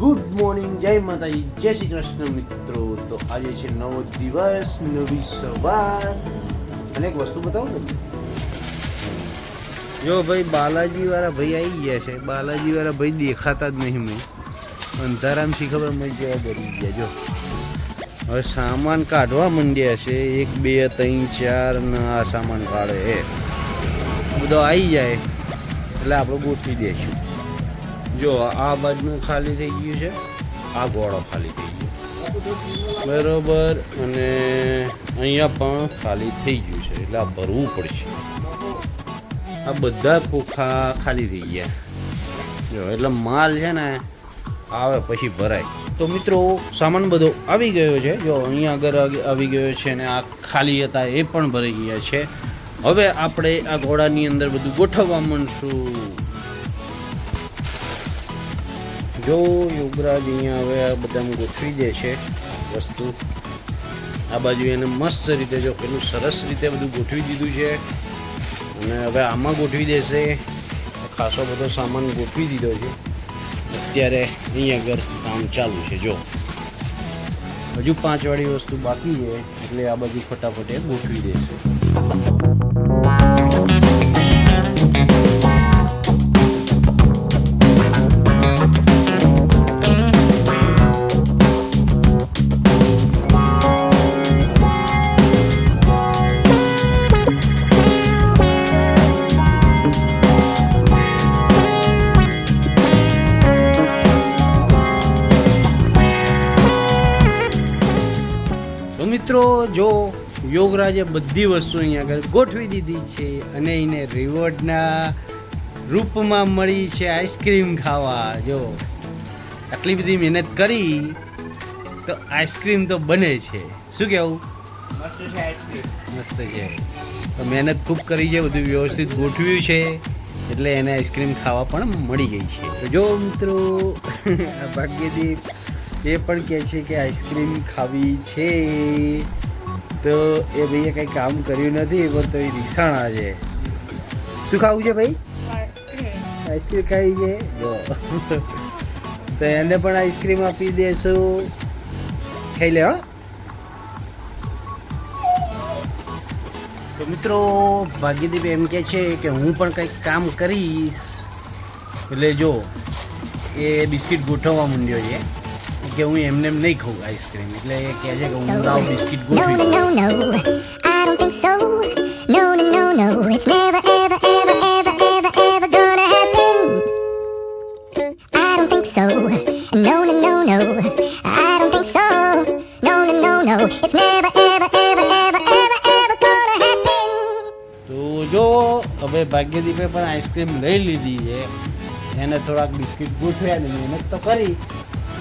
Good morning, જય માતાજી, જય શ્રી કૃષ્ણ મિત્રો. તો આજે છે નવો દિવસ, નવી સવાર. અને એક વસ્તુ બતાવું તમને. જો ભાઈ બાલાજી વાળા ભાઈ આવી ગયા છે. બાલાજી વાળા ભાઈ દેખાતા જ નહીં મેં. અંધારામથી ખબર મેં જેવા ડરી ગયા. જો. હવે સામાન કાઢવા માંડ્યા છે. એક, બે, ત્રણ, ચાર, ને, આ સામાન કાઢે એ બધો આવી જાય. એટલે આપણે ગોઠવી દઈશું. જો, આ બાજુનું ખાલી થઈ ગયું છે. આ ગોળો ખાલી થઈ ગયો. બરોબર, અને અહીંયા પણ ખાલી થઈ ગયું છે. એટલે આ ભરવું પડશે. આ બધા ખોખા ખાલી થઈ ગયા. જો, એટલે માલ છે ને, આવે પછી ભરાય. તો મિત્રો, સામાન બધો આવી ગયો છે. જો, અહીંયા આગળ આવી- ગયો છે ને, આ ખાલી હતા એ પણ ભરાઈ ગયા છે. હવે આપણે આ ઘોડાની અંદર બધું ગોઠવવા માંડશું. જો યુગરાજ અહીંયા હવે આ બધામાં ગોઠવી દે છે વસ્તુ, આ બાજુ એને મસ્ત રીતે જો પેલું સરસ રીતે બધું ગોઠવી દીધું છે. અને હવે આમાં ગોઠવી દેશે. ખાસો બધો સામાન ગોઠવી દીધો છે. અત્યારે અહીં આગળ કામ ચાલુ છે, જો. હજુ પાંચવાળી વસ્તુ બાકી છે, એટલે આ બાજુ ફટાફટ એ ગોઠવી દેશે. તો મિત્રો જો યોગરાજે બધી વસ્તુ અહીંયા આગળ ગોઠવી દીધી છે અને એને રિવોર્ડના રૂપમાં મળી છે આઈસ્ક્રીમ ખાવા જો આટલી બધી મહેનત કરી તો આઈસ્ક્રીમ તો બને છે. શું કહેવું મસ્ત છે તો મહેનત ખૂબ કરી છે બધું વ્યવસ્થિત ગોઠવ્યું છે એટલે એને આઈસ્ક્રીમ ખાવા પણ મળી ગઈ છે. તો જો મિત્રો આ ભાગ્યદીપ એ પણ કહે છે કે આઈસ્ક્રીમ ખાવી છે. તો એ ભાઈએ કંઈ કામ કર્યું નથી, પણ તો એ રીસાણા છે. શું ખાવું છે ભાઈ? આઈસ્ક્રીમ ખાઈ છે? તો એને પણ આઈસ્ક્રીમ આપી દેશું. ખાઈ લે તો મિત્રો, ભાગ્યદીપ એમ કે છે કે હું પણ કંઈક કામ કરીશ. એટલે જો, એ બિસ્કિટ ગોઠવવા માંડ્યો છે. કે હું એમને એમ નહીં ખાઉં આઈસ્ક્રીમ એટલે એ કહે છે કે હું લાવ બિસ્કિટ No, ગોઠવી no, દઉં. no, no. I don't think so. No, no, no, no. It's never, ever, ever, ever, ever, ever gonna happen. I don't think so. No, no, no, no. I don't think so. No, no, no, no. It's never, ever, ever, ever, ever, ever gonna happen. તો જો હવે ભાગ્યદીપે પણ ice cream લઈ લીધી છે એને થોડાક biscuit ગોઠવ્યા ને મહેનત તો કરી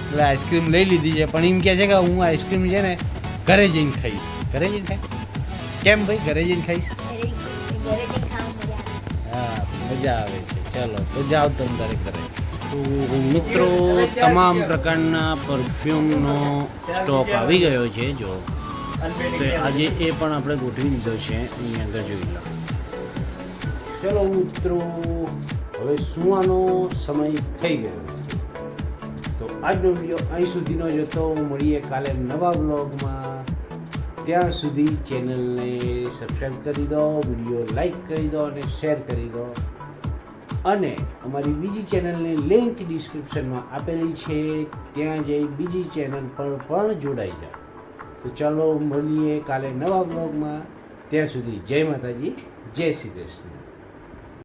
એટલે આઈસ્ક્રીમ લઈ લીધી છે પણ એમ કહે છે કે હું આઈસ્ક્રીમ છે ને ઘરે જઈને ખાઈશ. ઘરે જઈને ખાઈ કેમ ભાઈ? ઘરે જઈને ખાઈશ? હા મજા આવે છે. ચલો તો જાઓ તમે તારે ઘરે. તો મિત્રો તમામ પ્રકારના પરફ્યુમનો સ્ટોક આવી ગયો છે જો. તો આજે એ પણ આપણે ગોઠવી દીધો છે અહીંયા આગળ જોઈ લો. ચલો મિત્રો હવે સુવાનો સમય થઈ ગયો છે. આજનો વીડિયો અહીં સુધીનો જ હતો મળીએ કાલે નવા બ્લોગમાં ત્યાં સુધી ચેનલને સબસ્ક્રાઈબ કરી દો વીડિયો લાઈક કરી દો અને શેર કરી દો. અને અમારી બીજી ચેનલની લિંક ડિસ્ક્રિપ્શનમાં આપેલી છે, ત્યાં જઈ બીજી ચેનલ પર પણ જોડાઈ જાઓ. તો ચાલો મળીએ કાલે નવા બ્લોગમાં ત્યાં સુધી જય માતાજી, જય શ્રી કૃષ્ણ.